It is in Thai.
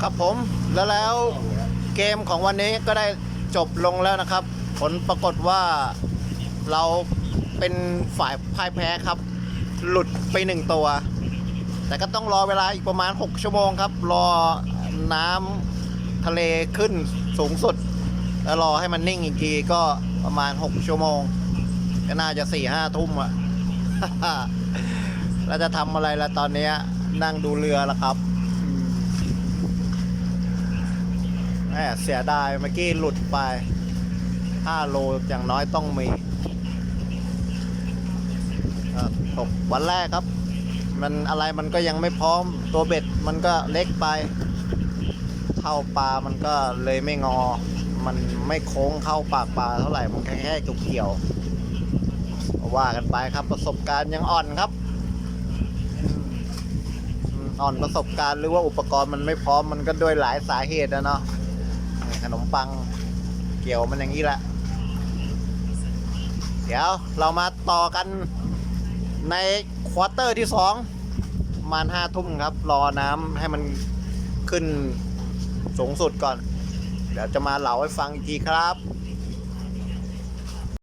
ครับผมแล้วแล้วเกมของวันนี้ก็ได้จบลงแล้วนะครับ ผลปรากฏว่าเราเป็นฝ่ายพ่ายแพ้ครับ หลุดไปหนึ่งตัว แต่ก็ต้องรอเวลาอีกประมาณ 6 ชั่วโมงครับ รอน้ำทะเลขึ้นสูงสุด แล้วรอให้มันนิ่งอีกทีก็ประมาณ 6 ชั่วโมง ก็น่าจะ4ี่ห้าทุ่มอะเราจะทำอะไรละตอนนี้นั่งดูเรือล้วครับ แหมเสียดายเมื่อกี้หลุดไป 5 โลอย่างน้อยต้องมีตกวันแรกครับ มันอะไรมันก็ยังไม่พร้อมตัวเบ็ดมันก็เล็กไปเท่าปลามันก็เลยไม่งอ มันไม่โค้งเข้าปากปลาเท่าไหร่มันแค่แค่เกี่ยวว่ากันไปครับประสบการณ์ยังอ่อนครับอ่อนประสบการณ์หรือว่าอุปกรณ์มันไม่พร้อมมันก็ด้วยหลายสาเหตุนะเนาะ ขนมปัง เกี่ยวมันอย่างนี้แหละ เดี๋ยวเรามาต่อกันในควอเตอร์ที่สองประมาณห้าทุ่มครับ รอน้ำให้มันขึ้นสูงสุดก่อน เดี๋ยวจะมาเล่าให้ฟังอีกทีครับ